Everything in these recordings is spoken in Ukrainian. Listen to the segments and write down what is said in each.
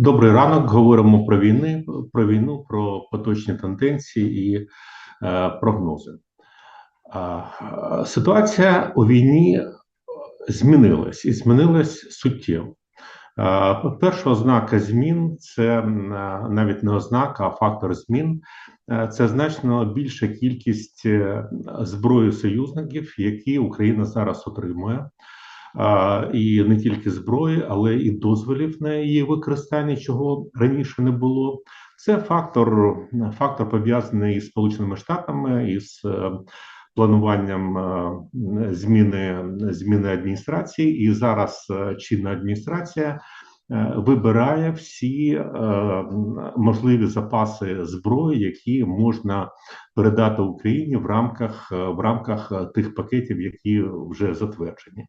Добрий ранок. Говоримо про війни, про війну, про поточні тенденції і е, прогнози. Е, ситуація у війні змінилась і змінилась суттєво. Е, перша ознака змін це навіть не ознака, а фактор змін. Це значно більша кількість е, зброї союзників, які Україна зараз отримує і не тільки зброї, але і дозволів на її використання, чого раніше не було. Це фактор, фактор пов'язаний із Сполученими Штатами із е, плануванням е, зміни зміни адміністрації, і зараз е, чинна адміністрація. Вибирає всі можливі запаси зброї, які можна передати Україні в рамках в рамках тих пакетів, які вже затверджені.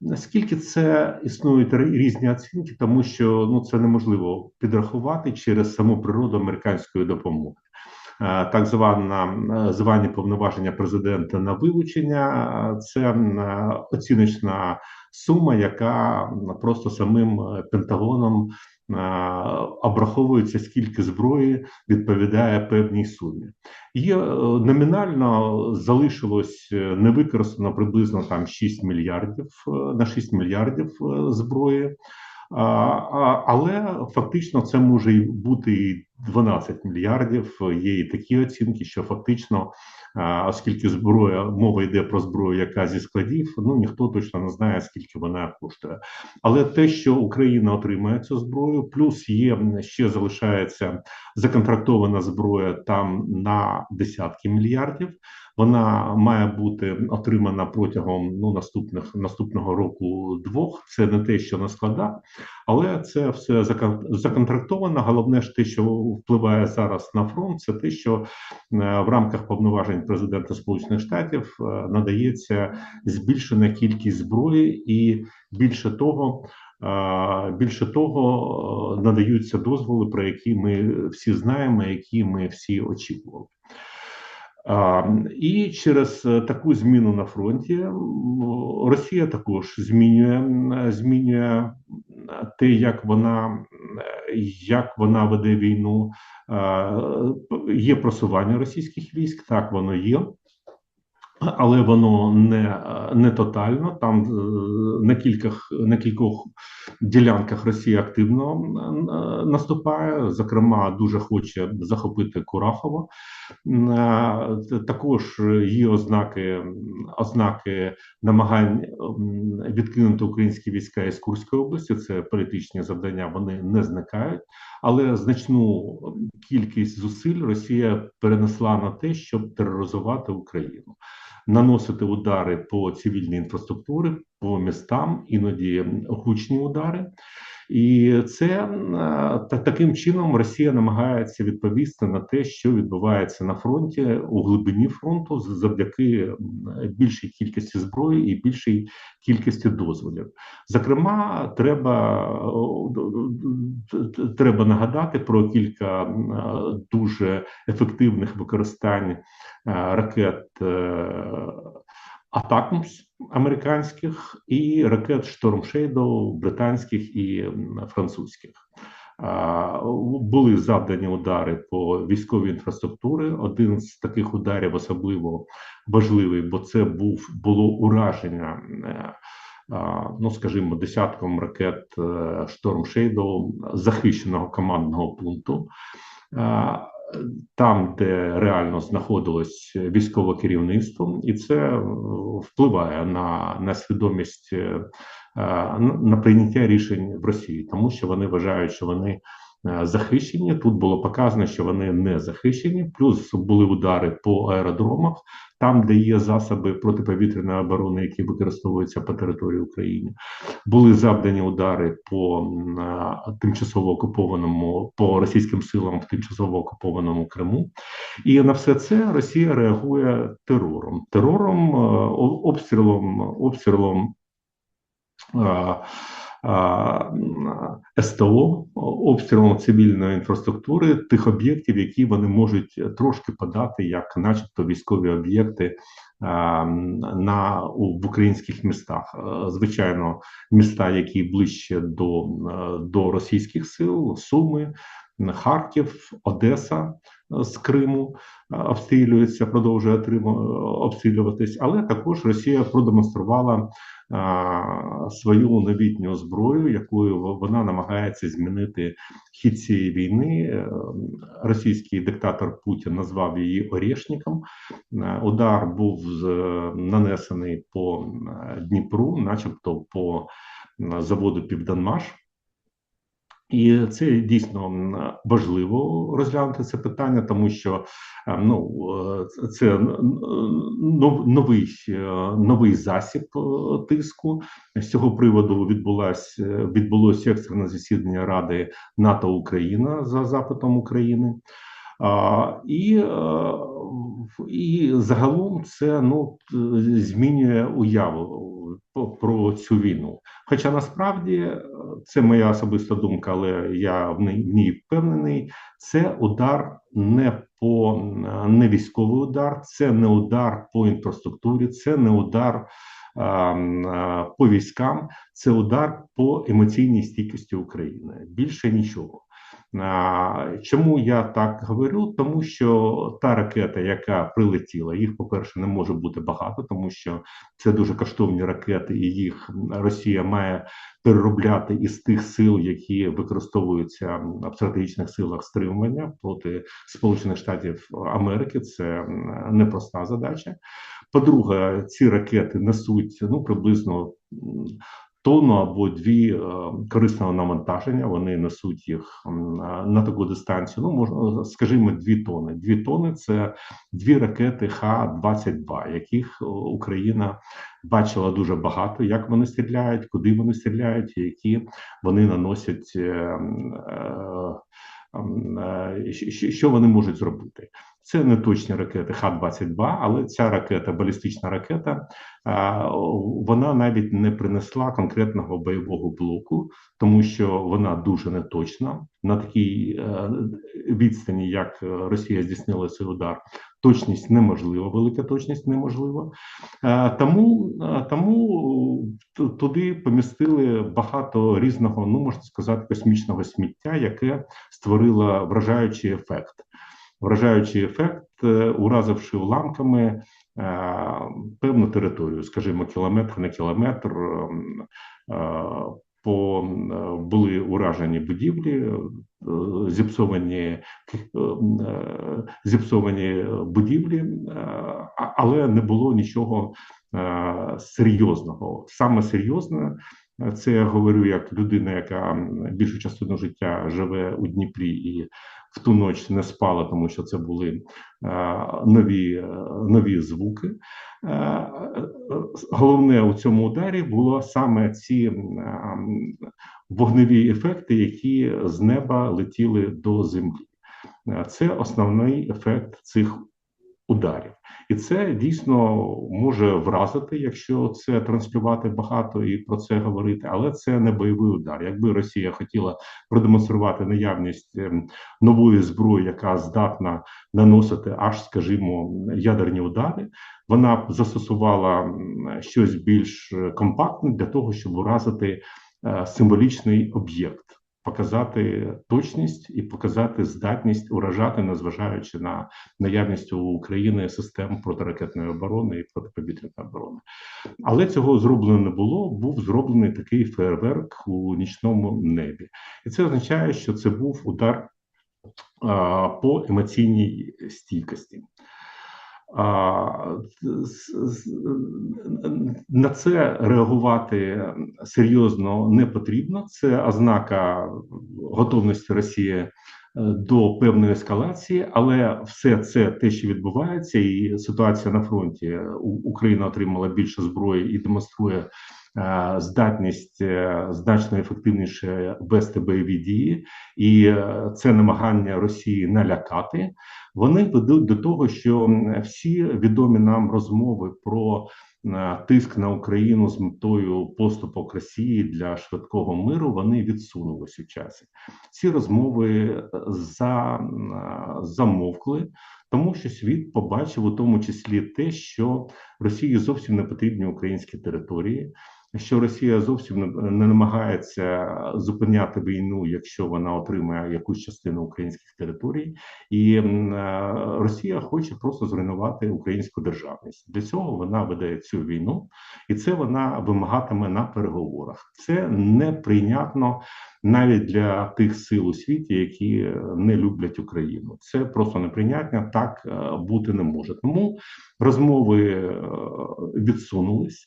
Наскільки це існують різні оцінки, тому що ну це неможливо підрахувати через саму природу американської допомоги. Е, так звана е, звані повноваження президента на вилучення це е, оціночна сума, яка просто самим Пентагоном обраховується, скільки зброї відповідає певній сумі. Є номінально залишилось невикористано приблизно там 6 мільярдів на 6 мільярдів зброї. Але фактично це може бути і 12 мільярдів. Є і такі оцінки, що фактично, оскільки зброя мова йде про зброю, яка зі складів, ну ніхто точно не знає, скільки вона коштує. Але те, що Україна отримає цю зброю, плюс є ще залишається законтрактована зброя там на десятки мільярдів. Вона має бути отримана протягом ну наступних наступного року двох. Це не те, що на складах, але це все законтрактовано. Головне ж те, що впливає зараз на фронт, це те, що е, в рамках повноважень президента Сполучених Штатів е, надається збільшена кількість зброї, і більше того. Е, більше того, надаються дозволи, про які ми всі знаємо, які ми всі очікували. І через е, таку зміну на фронті Росія також змінює змінює те, як вона як вона веде війну. Є просування російських військ, так воно є. Але воно не не тотально. Там е, на кількох на кількох ділянках Росія активно е, наступає. Зокрема, дуже хоче захопити Курахово. Е, також є ознаки ознаки намагань відкинути українські війська із Курської області. Це політичні завдання. Вони не зникають, але значну кількість зусиль Росія перенесла на те, щоб тероризувати Україну наносити удари по цивільній інфраструктурі, по містам, іноді гучні удари. І це та таким чином Росія намагається відповісти на те, що відбувається на фронті у глибині фронту, завдяки більшій кількості зброї і більшій кількості дозволів. Зокрема, треба треба нагадати про кілька дуже ефективних використань ракет Атакмс американських і ракет Шторм Шейдоу британських і французьких. Були завдані удари по військовій інфраструктурі. Один з таких ударів особливо важливий, бо це був було ураження, е, ну скажімо, десятком ракет Шторм Шейдоу захищеного командного пункту там, де реально знаходилось військове керівництво, і це е, впливає на, на свідомість е, на прийняття рішень в Росії, тому що вони вважають, що вони Е, захищені. Тут було показано, що вони не захищені. Плюс були удари по аеродромах, там, де є засоби протиповітряної оборони, які використовуються по території України. Були завдані удари по е, тимчасово окупованому по російським силам в тимчасово окупованому Криму. І на все це Росія реагує терором, терором, е, обстрілом, обстрілом. СТО обстрілом цивільної інфраструктури тих об'єктів, які вони можуть трошки подати, як, начебто, військові об'єкти на в українських містах. Звичайно, міста, які ближче до, до російських сил, Суми. Харків, Одеса е, з Криму е, обстрілюється, продовжує отриму- обстрілюватись, але також Росія продемонструвала а, свою новітню зброю, якою вона намагається змінити хід цієї війни. Е, Російський диктатор Путін назвав її Орєшником. Е, Удар був нанесений по е, Дніпру, начебто по е, заводу Південмаш. І це дійсно важливо розглянути це питання, тому що е, ну е, це новий е, новий засіб е, тиску. З цього приводу відбулась е, відбулося екстрене засідання Ради НАТО Україна за запитом України. І, і загалом це ну змінює уяву по- про цю війну. Хоча насправді е, це моя особиста думка, але я в ній, впевнений. Це удар не по е, не військовий удар, це не удар по інфраструктурі, це не удар по військам, це удар по емоційній стійкості України. Більше нічого. Чому я так говорю? Тому що та ракета, яка прилетіла, їх, по-перше, не може бути багато, тому що це дуже коштовні ракети, і їх Росія має переробляти із тих сил, які використовуються в стратегічних силах стримування проти Сполучених Штатів Америки. Це непроста задача. По-друге, ці ракети несуть ну приблизно тонну або дві е, корисного навантаження. Вони несуть їх на- таку дистанцію. Ну можна скажімо, дві тони. Дві тони це дві ракети Х-22, яких е, Україна бачила дуже багато. Як вони стріляють, куди вони стріляють, які вони наносять. е, е, е, що вони можуть зробити. Це не точні ракети Х-22, але ця ракета, балістична ракета, вона навіть не принесла конкретного бойового блоку, тому що вона дуже неточна на такій е, відстані, як е, Росія здійснила цей удар. Точність неможлива, велика точність неможлива. Е, Тому, тому туди помістили багато різного, ну можна сказати, космічного сміття, яке створило вражаючий ефект. Вражаючий ефект, е, уразивши уламками е, певну територію, скажімо, кілометр на кілометр. ем, е, По були уражені будівлі, зіпсовані зіпсовані будівлі, але не було нічого серйозного. Саме серйозне це я говорю як людина, яка більшу частину життя живе у Дніпрі і в ту ніч не спала, тому що це були е, нові, е, нові звуки. Е, Головне у цьому ударі було саме ці вогневі ефекти, які з неба летіли до землі. Це основний ефект цих ударів, і це дійсно може вразити, якщо це транслювати багато і про це говорити, але це не бойовий удар. Якби Росія хотіла продемонструвати наявність ем, нової зброї, яка здатна наносити аж, скажімо, ядерні удари, вона б застосувала щось більш компактне для того, щоб уразити е, символічний об'єкт показати точність і показати здатність уражати, незважаючи на наявність у України систем протиракетної оборони і протиповітряної оборони. Але цього зроблено не було. Був зроблений такий фейерверк у нічному небі, і це означає, що це був удар по емоційній стійкості. На це реагувати серйозно не потрібно. Це ознака готовності Росії е, до певної ескалації, але все це те, що відбувається, і ситуація на фронті Україна отримала більше зброї і демонструє здатність е, значно ефективніше вести бойові дії, і е, це намагання Росії налякати. Вони ведуть до того, що всі відомі нам розмови про е, тиск на Україну з метою поступок Росії для швидкого миру вони відсунулись у часі. Ці розмови за, замовкли, тому що світ побачив у тому числі те, що Росії зовсім не потрібні українські території. Що Росія зовсім не, намагається зупиняти війну, якщо вона отримає якусь частину українських територій, і е, Росія хоче просто зруйнувати українську державність. Для цього вона веде цю війну, і це вона вимагатиме на переговорах. Це неприйнятно навіть для тих сил у світі, які не люблять Україну. Це просто неприйнятно. Так е, бути не може. Тому розмови е, відсунулись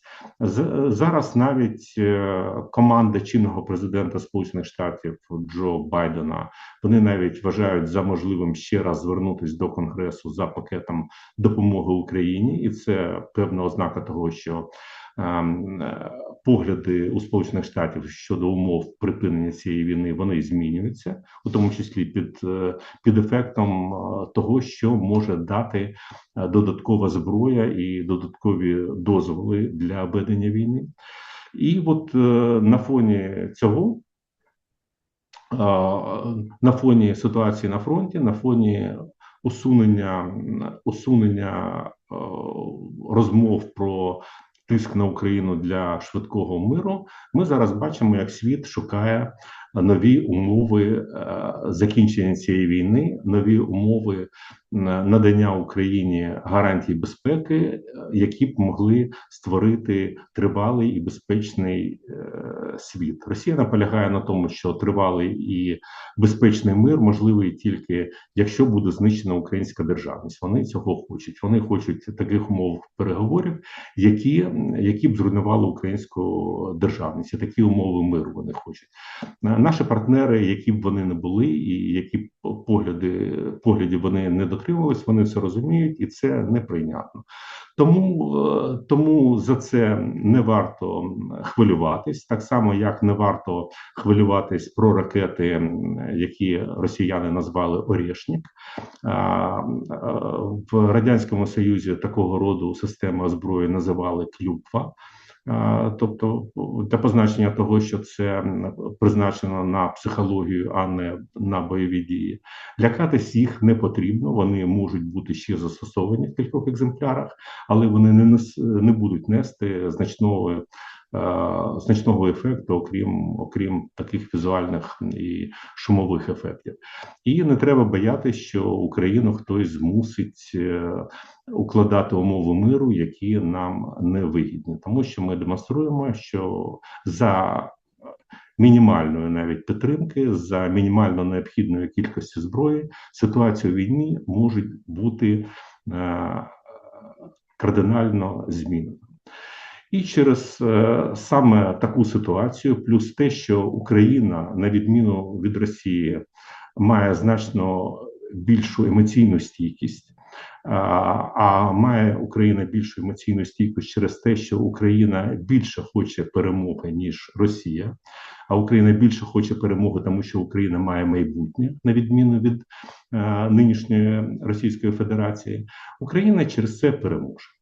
зараз. Навіть е, команда чинного президента Сполучених Штатів Джо Байдена вони навіть вважають за можливим ще раз звернутися до конгресу за пакетом допомоги Україні, і це певна ознака того, що ем, е, погляди у Сполучених Штатів щодо умов припинення цієї війни вони змінюються, у тому числі під, е, під ефектом того, що може дати додаткова зброя і додаткові дозволи для ведення війни. І от е, на фоні цього, е, на фоні ситуації на фронті, на фоні усунення, усунення е, розмов про тиск на Україну для швидкого миру, ми зараз бачимо, як світ шукає нові умови е, закінчення цієї війни, нові умови е, надання Україні гарантій безпеки, е, які б могли створити тривалий і безпечний світ. Росія наполягає на тому, що тривалий і безпечний мир можливий тільки якщо буде знищена українська державність. Вони цього хочуть. Вони хочуть таких умов переговорів, які, які б зруйнували українську державність. І такі умови миру вони хочуть. Е, Наші партнери, які б вони не були, і які б погляди поглядів вони не дотримувались, вони це розуміють, і це неприйнятно. Тому, е, тому за це не варто хвилюватись, так само як не варто хвилюватись про ракети, які росіяни назвали Орєшнік. А, В радянському союзі такого роду системи озброї називали Клюква. Тобто для позначення того, що це призначено на психологію, а не на бойові дії, лякатись їх не потрібно. Вони можуть бути ще застосовані в кількох екземплярах, але вони не не будуть нести значного. Е, Значного ефекту, окрім окрім таких візуальних і шумових ефектів, і не треба боятися, що Україну хтось змусить е, укладати умови миру, які нам не вигідні, тому що ми демонструємо, що за мінімальної навіть підтримки, за мінімально необхідної кількості зброї, ситуація у війні може бути е, кардинально змінена. І через е, саме таку ситуацію, плюс те, що Україна, на відміну від Росії, має значно більшу емоційну стійкість, а, а має Україна більшу емоційну стійкість через те, що Україна більше хоче перемоги ніж Росія. А Україна більше хоче перемоги, тому що Україна має майбутнє на відміну від е, нинішньої Російської Федерації. Україна через це переможе.